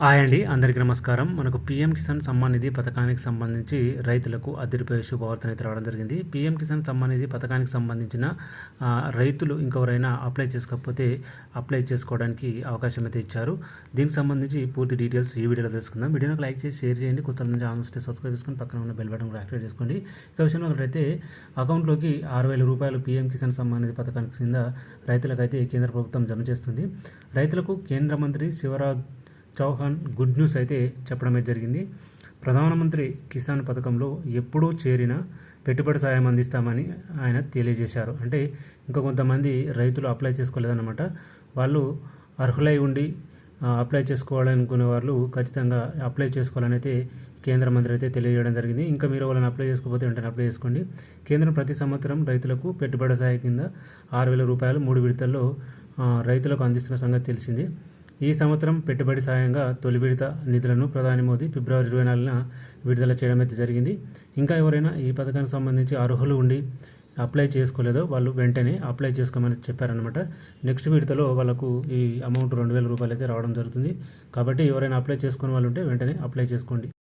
Hi అండి అందరికీ నమస్కారం. మనకు పీఎం కిసాన్ సమ్మాన్ నిధి పథకానికి సంబంధించి రైతులకు అదిరిపోయే శుభవార్తను అయితే రావడం జరిగింది. పీఎం కిసాన్ సమ్మాన్ నిధి పథకానికి సంబంధించిన రైతులు ఇంకెవరైనా అప్లై చేసుకోకపోతే అప్లై చేసుకోవడానికి అవకాశం అయితే ఇచ్చారు. దీనికి సంబంధించి పూర్తి డీటెయిల్స్ ఈ వీడియోలో తెలుసుకుందాం. వీడియోకి లైక్ చేసి షేర్ చేయండి. కొత్త నుంచి ఆల్మోస్ట్ సబ్స్క్రైబ్ చేసుకొని పక్కన ఉన్న బెల్ బటన్ కూడా యాక్టివేట్ చేసుకోండి. ఇక విషయంలో ఒకటైతే అకౌంట్లోకి ఆరు వేల రూపాయలు పీఎం కిసాన్ సమ్మాన్ నిధి పథకానికి కింద రైతులకైతే కేంద్ర ప్రభుత్వం జమ చేస్తుంది. రైతులకు కేంద్ర మంత్రి శివరాజ్ చౌహాన్ గుడ్ న్యూస్ అయితే చెప్పడమే జరిగింది. ప్రధానమంత్రి కిసాన్ పథకంలో ఎప్పుడూ చేరిన పెట్టుబడి సాయం అందిస్తామని ఆయన తెలియజేశారు. అంటే ఇంకా కొంతమంది రైతులు అప్లై చేసుకోలేదన్నమాట. వాళ్ళు అర్హులై ఉండి అప్లై చేసుకోవాలనుకునే వాళ్ళు ఖచ్చితంగా అప్లై చేసుకోవాలని అయితే కేంద్ర మంత్రి అయితే తెలియజేయడం జరిగింది. ఇంకా మీరు వాళ్ళని అప్లై చేసుకోకపోతే వెంటనే అప్లై చేసుకోండి. కేంద్రం ప్రతి సంవత్సరం రైతులకు పెట్టుబడి సాయం కింద ఆరు వేల రూపాయలు మూడు విడతల్లో రైతులకు అందిస్తున్న సంగతి తెలిసింది. ఈ సంవత్సరం పెట్టుబడి సాయంగా తొలి విడత నిధులను ప్రధాని మోదీ ఫిబ్రవరి ఇరవై నాలుగున విడుదల చేయడం అయితే జరిగింది. ఇంకా ఎవరైనా ఈ పథకానికి సంబంధించి అర్హులు ఉండి అప్లై చేసుకోలేదో వాళ్ళు వెంటనే అప్లై చేసుకోమని చెప్పారనమాట నెక్స్ట్ విడతలో వాళ్ళకు ఈ అమౌంట్ రెండు వేల రూపాయలు అయితే రావడం జరుగుతుంది. కాబట్టి ఎవరైనా అప్లై చేసుకుని వాళ్ళు ఉంటే వెంటనే అప్లై చేసుకోండి.